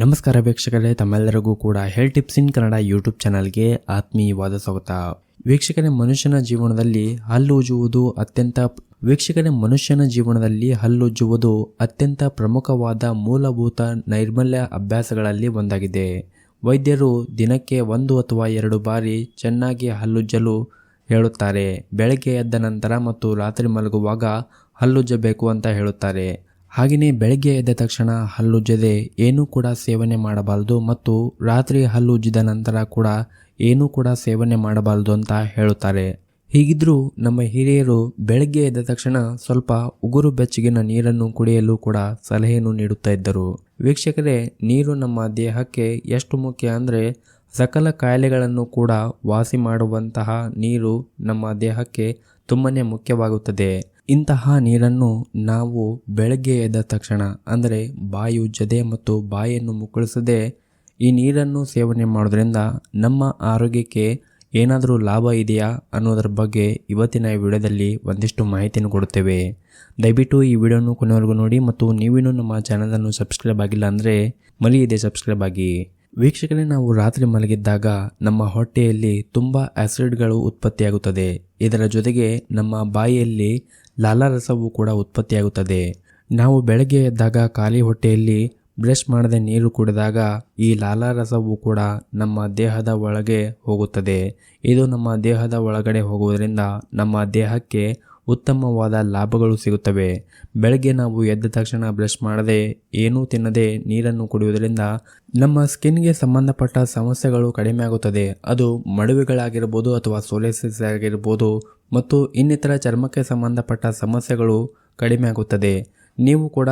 ನಮಸ್ಕಾರ ವೀಕ್ಷಕರೇ, ತಮ್ಮೆಲ್ಲರಿಗೂ ಕೂಡ health tips in Kannada YouTube ಚಾನಲ್ಗೆ ಆತ್ಮೀಯವಾದ ಸ್ವಾಗತ. ವೀಕ್ಷಕನೇ ಮನುಷ್ಯನ ಜೀವನದಲ್ಲಿ ಹಲ್ಲುಜ್ಜುವುದು ಅತ್ಯಂತ ವೀಕ್ಷಕನೇ ಮನುಷ್ಯನ ಜೀವನದಲ್ಲಿ ಹಲ್ಲುಜ್ಜುವುದು ಅತ್ಯಂತ ಪ್ರಮುಖವಾದ ಮೂಲಭೂತ ನೈರ್ಮಲ್ಯ ಅಭ್ಯಾಸಗಳಲ್ಲಿ ಒಂದಾಗಿದೆ. ವೈದ್ಯರು ದಿನಕ್ಕೆ ಒಂದು ಅಥವಾ ಎರಡು ಬಾರಿ ಚೆನ್ನಾಗಿ ಹಲ್ಲುಜ್ಜಲು ಹೇಳುತ್ತಾರೆ. ಬೆಳಗ್ಗೆ ಎದ್ದ ನಂತರ ಮತ್ತು ರಾತ್ರಿ ಮಲಗುವಾಗ ಹಲ್ಲುಜ್ಜಬೇಕು ಅಂತ ಹೇಳುತ್ತಾರೆ. ಹಾಗೆಯೇ ಬೆಳಗ್ಗೆ ಎದ್ದ ತಕ್ಷಣ ಹಲ್ಲುಜ್ಜದೆ ಏನೂ ಕೂಡ ಸೇವನೆ ಮಾಡಬಾರದು ಮತ್ತು ರಾತ್ರಿ ಹಲ್ಲುಜ್ಜಿದ ನಂತರ ಕೂಡ ಏನೂ ಕೂಡ ಸೇವನೆ ಮಾಡಬಾರದು ಅಂತ ಹೇಳುತ್ತಾರೆ. ಹೀಗಿದ್ರೂ ನಮ್ಮ ಹಿರಿಯರು ಬೆಳಗ್ಗೆ ಎದ್ದ ತಕ್ಷಣ ಸ್ವಲ್ಪ ಉಗುರು ಬೆಚ್ಚಗಿನ ನೀರನ್ನು ಕುಡಿಯಲು ಕೂಡ ಸಲಹೆಯನ್ನು ನೀಡುತ್ತಾ ಇದ್ದರು. ವೀಕ್ಷಕರೇ, ನೀರು ನಮ್ಮ ದೇಹಕ್ಕೆ ಎಷ್ಟು ಮುಖ್ಯ ಅಂದರೆ ಸಕಲ ಕಾಯಿಲೆಗಳನ್ನು ಕೂಡ ವಾಸಿ ಮಾಡುವಂತಹ ನೀರು ನಮ್ಮ ದೇಹಕ್ಕೆ ತುಂಬನೇ ಮುಖ್ಯವಾಗುತ್ತದೆ. ಇಂತಹ ನೀರನ್ನು ನಾವು ಬೆಳಗ್ಗೆ ಎದ್ದ ತಕ್ಷಣ, ಅಂದರೆ ಬಾಯಿ ಉಜ್ಜದೆ ಮತ್ತು ಬಾಯಿಯನ್ನು ಮುಕ್ಕಳಿಸದೆ ಈ ನೀರನ್ನು ಸೇವನೆ ಮಾಡೋದ್ರಿಂದ ನಮ್ಮ ಆರೋಗ್ಯಕ್ಕೆ ಏನಾದರೂ ಲಾಭ ಇದೆಯಾ ಅನ್ನೋದರ ಬಗ್ಗೆ ಇವತ್ತಿನ ಈ ವಿಡಿಯೋದಲ್ಲಿ ಒಂದಿಷ್ಟು ಮಾಹಿತಿಯನ್ನು ಕೊಡುತ್ತೇವೆ. ದಯವಿಟ್ಟು ಈ ವಿಡಿಯೋನು ಕೊನೆವರೆಗೂ ನೋಡಿ ಮತ್ತು ನೀವೇನು ನಮ್ಮ ಚಾನಲನ್ನು ಸಬ್ಸ್ಕ್ರೈಬ್ ಆಗಿಲ್ಲ ಅಂದರೆ ಮಲಿಯಿದೆ ಸಬ್ಸ್ಕ್ರೈಬ್ ಆಗಿ. ವೀಕ್ಷಕರೇ, ನಾವು ರಾತ್ರಿ ಮಲಗಿದ್ದಾಗ ನಮ್ಮ ಹೊಟ್ಟೆಯಲ್ಲಿ ತುಂಬ ಆ್ಯಸಿಡ್ಗಳು ಉತ್ಪತ್ತಿಯಾಗುತ್ತದೆ. ಇದರ ಜೊತೆಗೆ ನಮ್ಮ ಬಾಯಿಯಲ್ಲಿ ಲಾಲಾರಸವು ಕೂಡ ಉತ್ಪತ್ತಿಯಾಗುತ್ತದೆ. ನಾವು ಬೆಳಗ್ಗೆ ಎದ್ದಾಗ ಖಾಲಿ ಹೊಟ್ಟೆಯಲ್ಲಿ ಬ್ರಷ್ ಮಾಡದೆ ನೀರು ಕುಡಿದಾಗ ಈ ಲಾಲಾರಸವು ಕೂಡ ನಮ್ಮ ದೇಹದ ಒಳಗೆ ಹೋಗುತ್ತದೆ. ಇದು ನಮ್ಮ ದೇಹದ ಒಳಗಡೆ ಹೋಗುವುದರಿಂದ ನಮ್ಮ ದೇಹಕ್ಕೆ ಉತ್ತಮವಾದ ಲಾಭಗಳು ಸಿಗುತ್ತವೆ. ಬೆಳಗ್ಗೆ ನಾವು ಎದ್ದ ತಕ್ಷಣ ಬ್ರಷ್ ಮಾಡದೆ, ಏನೂ ತಿನ್ನದೆ ನೀರನ್ನು ಕುಡಿಯುವುದರಿಂದ ನಮ್ಮ ಸ್ಕಿನ್ಗೆ ಸಂಬಂಧಪಟ್ಟ ಸಮಸ್ಯೆಗಳು ಕಡಿಮೆ ಆಗುತ್ತದೆ ಅದು ಮಡುವೆಗಳಾಗಿರ್ಬೋದು ಅಥವಾ ಸೋಲೆಸಿಸ್ ಆಗಿರ್ಬೋದು ಮತ್ತು ಇನ್ನಿತರ ಚರ್ಮಕ್ಕೆ ಸಂಬಂಧಪಟ್ಟ ಸಮಸ್ಯೆಗಳು ಕಡಿಮೆ ಆಗುತ್ತದೆ ನೀವು ಕೂಡ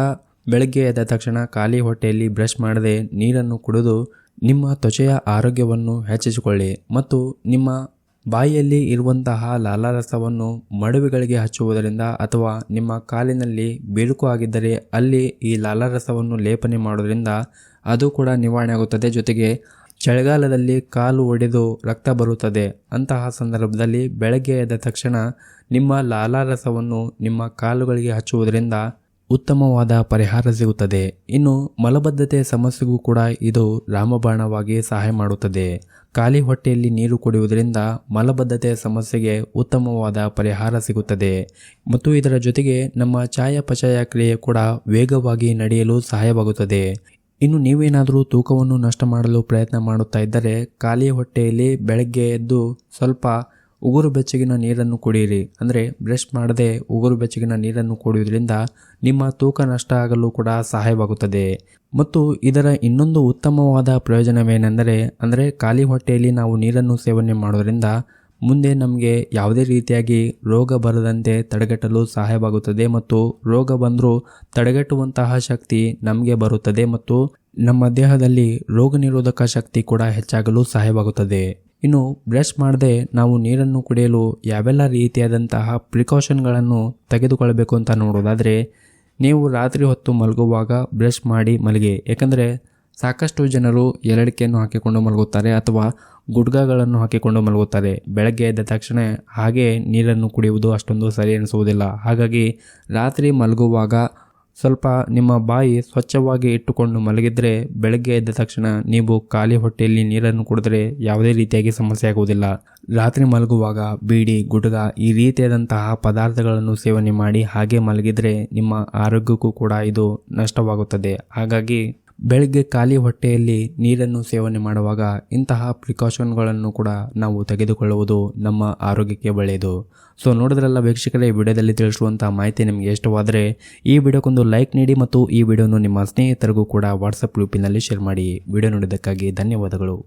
ಬೆಳಗ್ಗೆ ಎದ್ದ ತಕ್ಷಣ ಖಾಲಿ ಹೊಟ್ಟೆಯಲ್ಲಿ ಬ್ರಷ್ ಮಾಡದೆ ನೀರನ್ನು ಕುಡಿದು ನಿಮ್ಮ ತ್ವಚೆಯ ಆರೋಗ್ಯವನ್ನು ಹೆಚ್ಚಿಸಿಕೊಳ್ಳಿ ಮತ್ತು ನಿಮ್ಮ ಬಾಯಿಯಲ್ಲಿ ಇರುವಂತಹ ಲಾಲಾರಸವನ್ನು ಮಡುವೆಗಳಿಗೆ ಹಚ್ಚುವುದರಿಂದ ಅಥವಾ ನಿಮ್ಮ ಕಾಲಿನಲ್ಲಿ ಬೀಳುಕು ಆಗಿದ್ದರೆ ಅಲ್ಲಿ ಈ ಲಾಲಾರಸವನ್ನು ಲೇಪನೆ ಮಾಡೋದರಿಂದ ಅದು ಕೂಡ ನಿವಾರಣೆ ಆಗುತ್ತದೆ ಜೊತೆಗೆ ಚಳಿಗಾಲದಲ್ಲಿ ಕಾಲು ಒಡೆದು ರಕ್ತ ಬರುತ್ತದೆ. ಅಂತಹ ಸಂದರ್ಭದಲ್ಲಿ ಬೆಳಗ್ಗೆ ಎದ್ದ ತಕ್ಷಣ ನಿಮ್ಮ ಲಾಲಾರಸವನ್ನು ನಿಮ್ಮ ಕಾಲುಗಳಿಗೆ ಹಚ್ಚುವುದರಿಂದ ಉತ್ತಮವಾದ ಪರಿಹಾರ ಸಿಗುತ್ತದೆ. ಇನ್ನು ಮಲಬದ್ಧತೆ ಸಮಸ್ಯೆಗೂ ಕೂಡ ಇದು ರಾಮಬಾಣವಾಗಿ ಸಹಾಯ ಮಾಡುತ್ತದೆ. ಖಾಲಿ ಹೊಟ್ಟೆಯಲ್ಲಿ ನೀರು ಕುಡಿಯುವುದರಿಂದ ಮಲಬದ್ಧತೆ ಸಮಸ್ಯೆಗೆ ಉತ್ತಮವಾದ ಪರಿಹಾರ ಸಿಗುತ್ತದೆ. ಮತ್ತು ಇದರ ಜೊತೆಗೆ ನಮ್ಮ ಚಾಯಾಪಚಯ ಕ್ರಿಯೆ ಕೂಡ ವೇಗವಾಗಿ ನಡೆಯಲು ಸಹಾಯವಾಗುತ್ತದೆ. ಇನ್ನು ನೀವೇನಾದರೂ ತೂಕವನ್ನು ನಷ್ಟ ಮಾಡಲು ಪ್ರಯತ್ನ ಮಾಡುತ್ತಾ ಇದ್ದರೆ ಖಾಲಿ ಹೊಟ್ಟೆಯಲ್ಲಿ ಬೆಳಗ್ಗೆ ಎದ್ದು ಸ್ವಲ್ಪ ಉಗುರು ಬೆಚ್ಚಗಿನ ನೀರನ್ನು ಕುಡಿಯಿರಿ. ಅಂದರೆ ಬ್ರಷ್ ಮಾಡದೆ ಉಗುರು ಬೆಚ್ಚಗಿನ ನೀರನ್ನು ಕುಡಿಯುವುದರಿಂದ ನಿಮ್ಮ ತೂಕ ನಷ್ಟ ಆಗಲು ಕೂಡ ಸಹಾಯವಾಗುತ್ತದೆ. ಮತ್ತು ಇದರ ಇನ್ನೊಂದು ಉತ್ತಮವಾದ ಪ್ರಯೋಜನವೇನೆಂದರೆ, ಅಂದರೆ ಖಾಲಿ ಹೊಟ್ಟೆಯಲ್ಲಿ ನಾವು ನೀರನ್ನು ಸೇವನೆ ಮಾಡೋದರಿಂದ ಮುಂದೆ ನಮಗೆ ಯಾವುದೇ ರೀತಿಯಾಗಿ ರೋಗ ಬರದಂತೆ ತಡೆಗಟ್ಟಲು ಸಹಾಯವಾಗುತ್ತದೆ ಮತ್ತು ರೋಗ ಬಂದರೂ ತಡೆಗಟ್ಟುವಂತಹ ಶಕ್ತಿ ನಮಗೆ ಬರುತ್ತದೆ ಮತ್ತು ನಮ್ಮ ದೇಹದಲ್ಲಿ ರೋಗ ನಿರೋಧಕ ಶಕ್ತಿ ಕೂಡ ಹೆಚ್ಚಾಗಲು ಸಹಾಯವಾಗುತ್ತದೆ. ಇನ್ನು ಬ್ರಷ್ ಮಾಡದೆ ನಾವು ನೀರನ್ನು ಕುಡಿಯಲು ಯಾವೆಲ್ಲ ರೀತಿಯಾದಂತಹ ಪ್ರಿಕಾಷನ್ಗಳನ್ನು ತೆಗೆದುಕೊಳ್ಳಬೇಕು ಅಂತ ನೋಡೋದಾದರೆ, ನೀವು ರಾತ್ರಿ ಹೊತ್ತು ಮಲಗುವಾಗ ಬ್ರಷ್ ಮಾಡಿ ಮಲಗಿ. ಏಕೆಂದರೆ ಸಾಕಷ್ಟು ಜನರು ಎಲಡಿಕೆಯನ್ನು ಹಾಕಿಕೊಂಡು ಮಲಗುತ್ತಾರೆ ಅಥವಾ ಗುಡ್ಗಗಳನ್ನು ಹಾಕಿಕೊಂಡು ಮಲಗುತ್ತಾರೆ. ಬೆಳಗ್ಗೆ ಎದ್ದ ತಕ್ಷಣ ಹಾಗೆ ನೀರನ್ನು ಕುಡಿಯುವುದು ಅಷ್ಟೊಂದು ಸರಿ ಅನಿಸುವುದಿಲ್ಲ. ಹಾಗಾಗಿ ರಾತ್ರಿ ಮಲಗುವಾಗ ಸ್ವಲ್ಪ ನಿಮ್ಮ ಬಾಯಿ ಸ್ವಚ್ಛವಾಗಿ ಇಟ್ಟುಕೊಂಡು ಮಲಗಿದರೆ ಬೆಳಗ್ಗೆ ಎದ್ದ ತಕ್ಷಣ ನೀವು ಖಾಲಿ ಹೊಟ್ಟೆಯಲ್ಲಿ ನೀರನ್ನು ಕುಡಿದ್ರೆ ಯಾವುದೇ ರೀತಿಯಾಗಿ ಸಮಸ್ಯೆ ಆಗುವುದಿಲ್ಲ. ರಾತ್ರಿ ಮಲಗುವಾಗ ಬೀಡಿ, ಗುಡ್ಗ ಈ ರೀತಿಯಾದಂತಹ ಪದಾರ್ಥಗಳನ್ನು ಸೇವನೆ ಮಾಡಿ ಹಾಗೆ ಮಲಗಿದರೆ ನಿಮ್ಮ ಆರೋಗ್ಯಕ್ಕೂ ಕೂಡ ಇದು ನಷ್ಟವಾಗುತ್ತದೆ. ಹಾಗಾಗಿ ಬೆಳಗ್ಗೆ ಖಾಲಿ ಹೊಟ್ಟೆಯಲ್ಲಿ ನೀರನ್ನು ಸೇವನೆ ಮಾಡುವಾಗ ಇಂತಹ ಪ್ರಿಕಾಷನ್ಗಳನ್ನು ಕೂಡ ನಾವು ತೆಗೆದುಕೊಳ್ಳುವುದು ನಮ್ಮ ಆರೋಗ್ಯಕ್ಕೆ ಒಳ್ಳೆಯದು. ಸೊ ನೋಡಿದ್ರಲ್ಲ ವೀಕ್ಷಕರೇ, ಈ ವಿಡಿಯೋದಲ್ಲಿ ತಿಳಿಸುವಂಥ ಮಾಹಿತಿ ನಿಮಗೆ ಇಷ್ಟವಾದರೆ ಈ ವಿಡಿಯೋಕ್ಕೊಂದು ಲೈಕ್ ನೀಡಿ ಮತ್ತು ಈ ವಿಡಿಯೋನು ನಿಮ್ಮ ಸ್ನೇಹಿತರಿಗೂ ಕೂಡ ವಾಟ್ಸಪ್ ಗ್ರೂಪಿನಲ್ಲಿ ಶೇರ್ ಮಾಡಿ. ವಿಡಿಯೋ ನೋಡಿದ್ದಕ್ಕಾಗಿ ಧನ್ಯವಾದಗಳು.